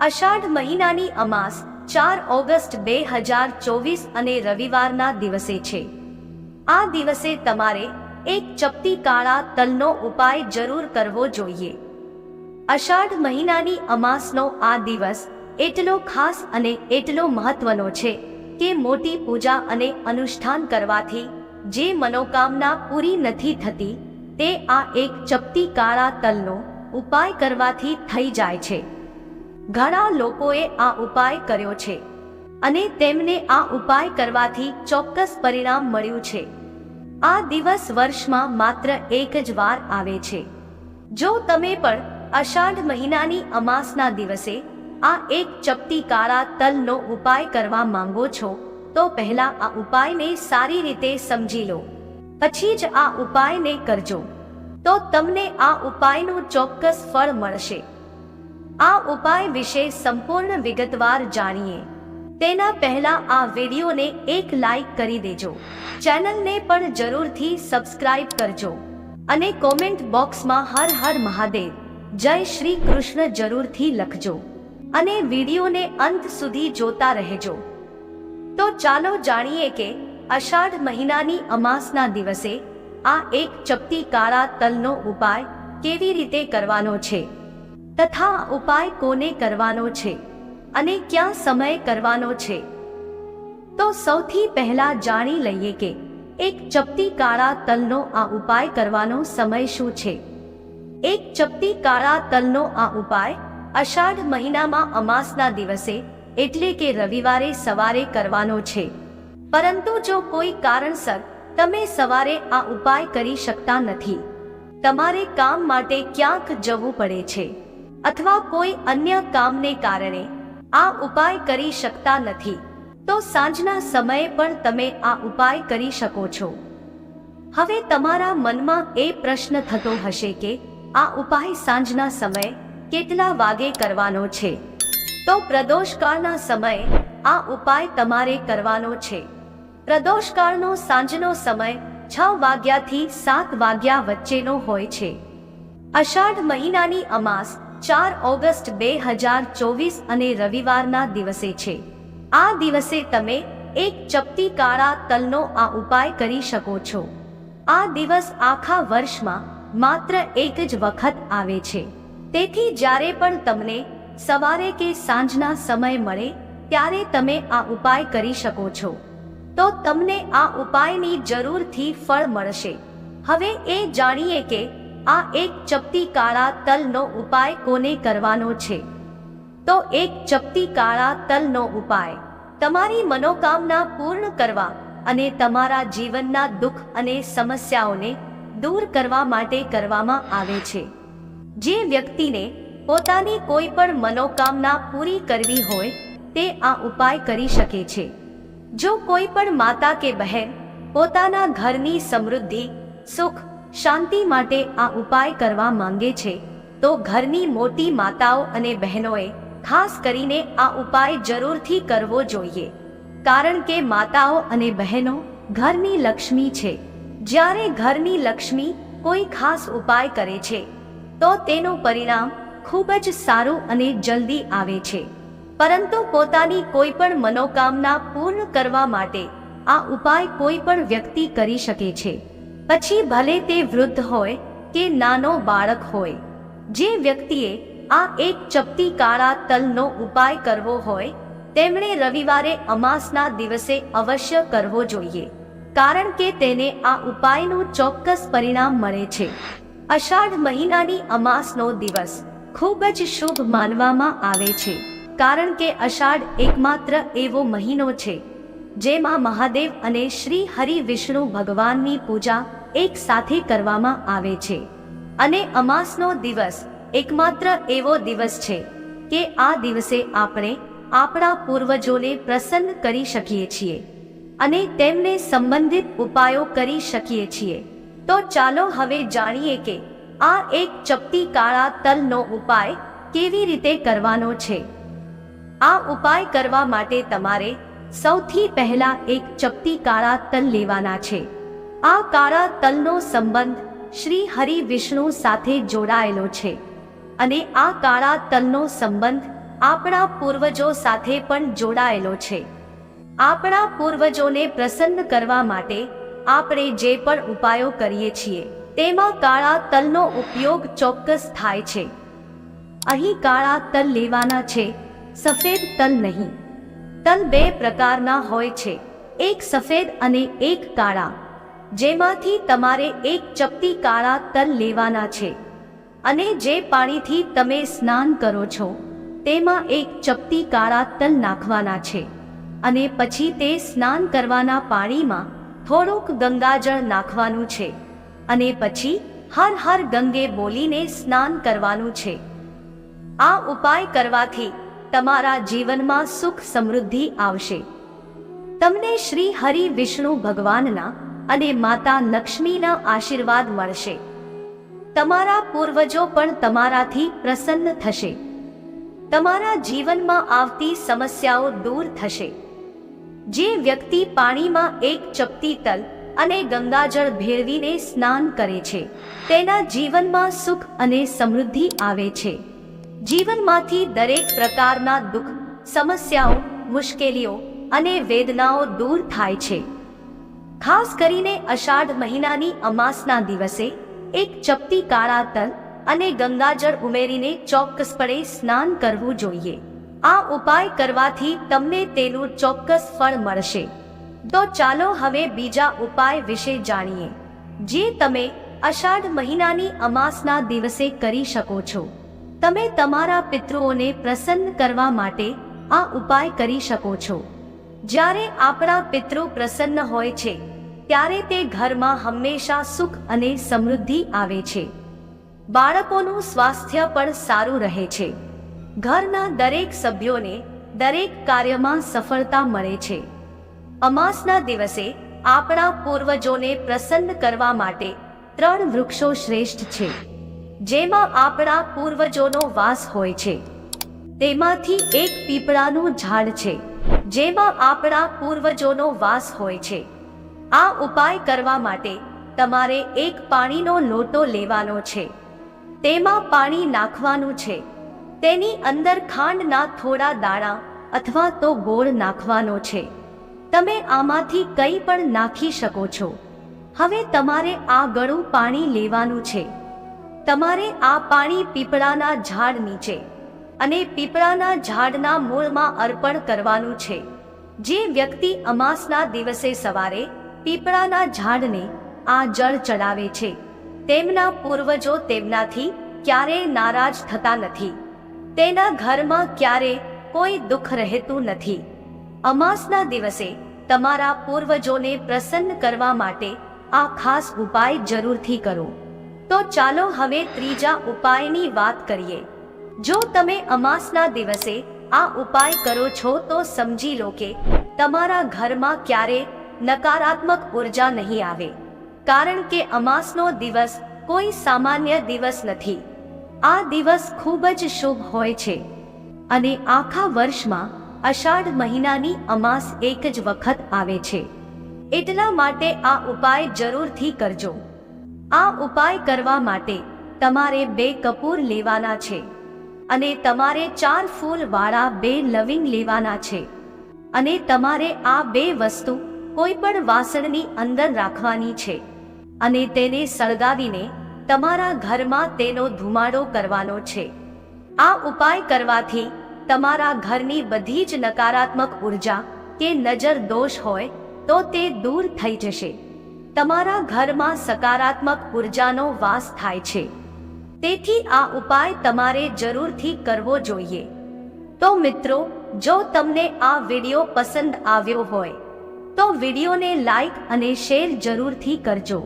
અષાઢ મહિનાની અમાસ ચાર ઓગસ્ટ બે હજાર ચોવીસ અને રવિવારના દિવસે છે. આ દિવસે તમારે એક ચપટી કાળા તલનો ઉપાય જરૂર કરવો જોઈએ. અષાઢ મહિનાની અમાસનો આ દિવસ એટલો ખાસ અને એટલો મહત્વનો છે કે મોટી પૂજા અને અનુષ્ઠાન કરવાથી જે મનોકામના પૂરી નથી થતી, તે આ એક ચપટી કાળા તલનો ઉપાય કરવાથી થઈ જાય છે. ઘણા લોકોએ આ ઉપાય કર્યો છે અને તેમને આ ઉપાય કરવાથી ચોક્કસ પરિણામ મળ્યું છે. આ દિવસ વર્ષમાં માત્ર એક જ વાર આવે છે. જો તમે પણ અષાઢ મહિનાની અમાસના દિવસે આ એક ચપટી કાળા તલનો ઉપાય કરવા માંગો છો, તો પહેલા આ ઉપાયને સારી રીતે સમજી લો. પછી જ આ ઉપાયને કરજો. તો તમને આ ઉપાયનું ચોક્કસ ફળ મળશે. આ ઉપાય વિશે સંપૂર્ણ વિગતવાર જાણીએ. તેના પહેલા આ વિડીયોને એક લાઈક કરી દેજો. ચેનલને પણ જરૂરથી સબસ્ક્રાઇબ કરજો. અને કોમેન્ટ બોક્સમાં હર હર મહાદેવ, જય શ્રી કૃષ્ણ જરૂરથી લખજો. અને વિડીયોને અંત સુધી જોતા રહેજો. તો ચાલો જાણીએ કે અષાઢ મહિનાની અમાસના દિવસે આ એક ચપટી કાળા તલનો ઉપાય કેવી રીતે કરવાનો છે. તથા ઉપાય કોને કરવાનો છે અને ક્યાં સમય કરવાનો છે? તો સૌથી પહેલા જાણી લઈએ કે એક ચપટી કાળા તલનો આ ઉપાય કરવાનો સમય શું છે? એક ચપટી કાળા તલનો આ ઉપાય અષાઢ મહિનામાં અમાસના દિવસે એટલે કે રવિવારે સવારે કરવાનો છે. પરંતુ જો કોઈ કારણસર તમે સવારે આ ઉપાય કરી શકતા નથી, તમારે કામ માટે ક્યાંક જવું પડે છે. અથવા કોઈ અન્ય કામને કારણે આ ઉપાય કરી શકતા નથી, તો સાંજના સમયે પણ તમે આ ઉપાય કરી શકો છો. હવે તમારા મનમાં એ પ્રશ્ન થતો હશે કે, આ ઉપાય સાંજના સમયે કેટલા વાગે કરવાનો છે? તો પ્રદોષકાળના સમયે આ ઉપાય તમારે કરવાનો છે. પ્રદોષકાળનો સાંજનો સમય છ વાગ્યાથી સાત વાગ્યા વચ્ચેનો હોય છે. અષાઢ મહિનાની અમાસ ચાર ઓગસ્ટ બે હજાર ચોવીસ અને રવિવારના દિવસે છે. આ દિવસે તમે એક ચપટી કાળા તલનો આ ઉપાય કરી શકો છો. આ દિવસ આખા વર્ષમાં માત્ર એક જ વખત આવે છે. તેથી જ્યારે પણ તમને સવારે કે સાંજના સમય મળે, ત્યારે તમે આ ઉપાય કરી શકો છો. તો તમને આ ઉપાયની જરૂરથી ફળ મળશે. હવે એ જાણીએ કે આ એક ચપટી કાળા તલનો ઉપાય કોને કરવાનો છે? તો એક ચપટી કાળા તલનો ઉપાય. તમારી મનોકામના પૂર્ણ કરવા અને તમારા જીવનના દુઃખ અને સમસ્યાઓને દૂર કરવા માટે કરવામાં આવે છે. જે વ્યક્તિને પોતાની કોઈ પણ મનોકામના પૂરી કરવી હોય, તે આ ઉપાય કરી શકે છે. જો કોઈ પણ માતા કે બહેન પોતાના ઘરની સમૃદ્ધિ, સુખ શાંતિ માટે આ ઉપાય કરવા માંગે છે. તો ઘરની મોટી માતાઓ અને બહેનોએ ખાસ કરીને આ ઉપાય જરૂરથી કરવો જોઈએ. કારણ કે માતાઓ અને બહેનો ઘરની લક્ષ્મી છે. જ્યારે ઘરની લક્ષ્મી કોઈ ખાસ ઉપાય કરે છે, તો તેનું પરિણામ ખૂબ જ સારું અને જલ્દી આવે છે. પરંતુ પોતાની કોઈ પણ મનોકામના પૂર્ણ કરવા માટે આ ઉપાય કોઈ પણ વ્યક્તિ કરી શકે છે. પછી ભલે તે વૃદ્ધ હોય કે નાનો બાળક હોય, જે વ્યક્તિએ આ એક ચપટી કાળા તલનો ઉપાય કરવો હોય, તેમણે રવિવારે અમાસના દિવસે અવશ્ય કરવો જોઈએ, કારણ કે તેને આ ઉપાયનું ચોક્કસ પરિણામ મળે છે. અષાઢ મહિનાની અમાસનો દિવસ ખૂબ જ શુભ માનવામાં આવે છે, કારણ કે અષાઢ એકમાત્ર એવો મહિનો છે, જેમાં મહાદેવ અને શ્રી હરિ વિષ્ણુ ભગવાનની પૂજા એક સાથે કરવામાં આવે છે. અને અમાસનો દિવસ એકમાત્ર એવો દિવસ છે કે આ દિવસે આપણે આપણા પૂર્વજોને પ્રસન્ન કરી શકીએ છીએ અને તેમને સંબંધિત ઉપાયો કરી શકીએ છીએ. તો ચાલો હવે જાણીએ કે આ એક ચપટી કાળા તલનો ઉપાય કેવી રીતે કરવાનો છે. આ ઉપાય કરવા માટે તમારે સૌથી પહેલા એક ચપટી કાળા તલ લેવાના છે. આ કાળા તલનો સંબંધ શ્રી હરિ વિષ્ણુ સાથે જોડાયેલો છે. અને આ કાળા તલનો સંબંધ આપણા પૂર્વજો સાથે પણ જોડાયેલો છે. આપણા પૂર્વજોને પ્રસન્ન કરવા માટે આપણે જે પણ ઉપાયો કરીએ છીએ, તેમાં કાળા તલનો ઉપયોગ ચોક્કસ થાય છે. અહીં કાળા તલ લેવાના છે, સફેદ તલ નહીં. તલ બે પ્રકારના હોય છે, એક સફેદ અને એક કાળા. જેમાંથી તમારે એક ચપટી કાળા તલ લેવાના છે. અને જે પાણીથી તમે સ્નાન કરો છો, તેમાં એક ચપટી કાળા તલ નાખવાના છે. અને પછી તે સ્નાન કરવાના પાણીમાં થોડુંક ગંગાજળ નાખવાનું છે. અને પછી હર હર ગંગે બોલીને સ્નાન કરવાનું છે. આ ઉપાય કરવાથી તમારા જીવનમાં સુખ સમૃદ્ધિ આવશે. તમને શ્રી હરિ વિષ્ણુ ભગવાનના અને માતા લક્ષ્મીના આશીર્વાદ મળશે. તમારા પૂર્વજો પણ તમારાથી પ્રસન્ન થશે. તમારા જીવનમાં આવતી સમસ્યાઓ દૂર થશે. જે વ્યક્તિ પાણીમાં એક ચપટી તલ અને ગંગાજળ ભેળવીને સ્નાન કરે છે, તેના જીવનમાં સુખ અને સમૃદ્ધિ આવે છે. જીવનમાંથી દરેક પ્રકારના દુઃખ, સમસ્યાઓ, મુશ્કેલીઓ અને વેદનાઓ દૂર થાય છે. ખાસ કરીને અષાઢ મહિનાની અમાસના દિવસે, એક ચપટી કાળા તલ અને ગંગાજળ ઉમેરીને ચોક્કસપણે સ્નાન કરવું જોઈએ. આ ઉપાય કરવાથી તમને તેનું ચોક્કસ ફળ મળશે. તો ચાલો હવે બીજા ઉપાય વિશે જાણીએ. જે તમે અષાઢ મહિનાની અમાસના દિવસે કરી શકો છો. તમે તમારા પિતૃઓને પ્રસન્ન કરવા માટે આ ઉપાય કરી શકો છો. જ્યારે આપણા પિતૃ પ્રસન્ન હોય છે, ત્યારે તે ઘરમાં હંમેશા સુખ અને સમૃદ્ધિ આવે છે. બાળકોનું સ્વાસ્થ્ય પણ સારું રહે છે. ઘરના દરેક સભ્યોને દરેક કાર્યમાં સફળતા મળે છે. અમાસના દિવસે આપણા પૂર્વજોને પ્રસન્ન કરવા માટે ત્રણ વૃક્ષો શ્રેષ્ઠ છે, જેમાં આપણા પૂર્વજોનો વાસ હોય છે. તેમાંથી એક પીપળાનું ઝાડ છે. જેમાં આપણા પૂર્વજોનો વાસ હોય છે. આ ઉપાય કરવા માટે તમારે એક પાણીનો લોટો લેવાનો છે. તેમાં પાણી નાખવાનું છે. તેની અંદર ખાંડના થોડા દાણા અથવા તો ગોળ નાખવાનો છે. તમે આમાંથી કંઈ પણ નાખી શકો છો. હવે તમારે આ ગળું પાણી લેવાનું છે. તમારે આ પાણી પીપળાના ઝાડ નીચે અને પીપળાના ઝાડના મૂળમાં અર્પણ કરવાનું છે. જે વ્યક્તિ અમાસના દિવસે સવારે પીપળાના ઝાડને આ જળ ચડાવે છે, તેમના પૂર્વજો તેમનાથી ક્યારેય નારાજ થતા નથી. તેના ઘરમાં ક્યારે કોઈ દુઃખ રહેતું નથી. અમાસના દિવસે તમારા પૂર્વજોને પ્રસન્ન કરવા માટે આ ખાસ ઉપાય જરૂરથી કરો. તો ચાલો હવે ત્રીજા ઉપાયની વાત કરીએ. જો તમે અમાસના દિવસે આ ઉપાય કરો છો તો સમજી લો કે તમારા ઘરમાં ક્યારે નકારાત્મક ઊર્જા નહીં આવે. કારણ કે અમાસનો દિવસ કોઈ સામાન્ય દિવસ નથી. આ દિવસ ખૂબ જ શુભ હોય છે. અને આખા વર્ષમાં અષાઢ મહિનાની અમાસ એક જ વખત આવે છે. એટલા માટે આ ઉપાય જરૂરથી કરજો. આ ઉપાય કરવા માટે તમારે બે કપૂર લેવાના છે. અને તમારે ચાર ફૂલવાળા બે લવિંગ લેવાના છે. અને તમારે આ બે વસ્તુ કોઈ પણ વાસણની અંદર રાખવાની છે. અને તેને સળગાવીને તમારા ઘરમાં તેનો ધુમાડો કરવાનો છે. આ ઉપાય કરવાથી તમારા ઘરની બધી જ નકારાત્મક ઊર્જા કે નજર દોષ હોય તો તે દૂર થઈ જશે. તમારા ઘરમાં સકારાત્મક ઉર્જાનો વાસ થાય છે. તેથી આ ઉપાય તમારે જરૂરથી કરવો જોઈએ. તો મિત્રો, જો તમને આ વીડિયો પસંદ આવ્યો હોય, તો વિડિયોને લાઈક અને શેર જરૂરથી કરજો.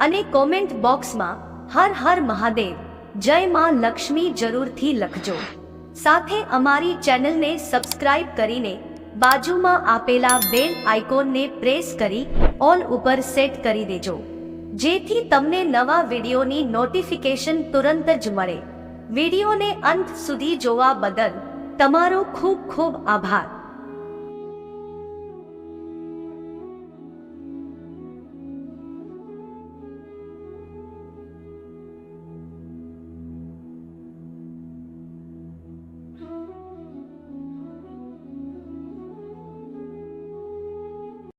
અને કોમેન્ટ બોક્સમાં હર હર મહાદેવ, જય માં લક્ષ્મી જરૂરથી લખજો. સાથે અમારી ચેનલને સબસ્ક્રાઇબ કરીને બાજુમાં આપેલા બેલ આઇકોનને પ્રેસ કરી ઓલ ઉપર સેટ કરી દેજો. જેથી તમને નવા વિડીયોની નોટિફિકેશન તુરંત જ મળે. વિડીયોને અંત સુધી જોવા બદલ તમારો ખૂબ ખૂબ આભાર.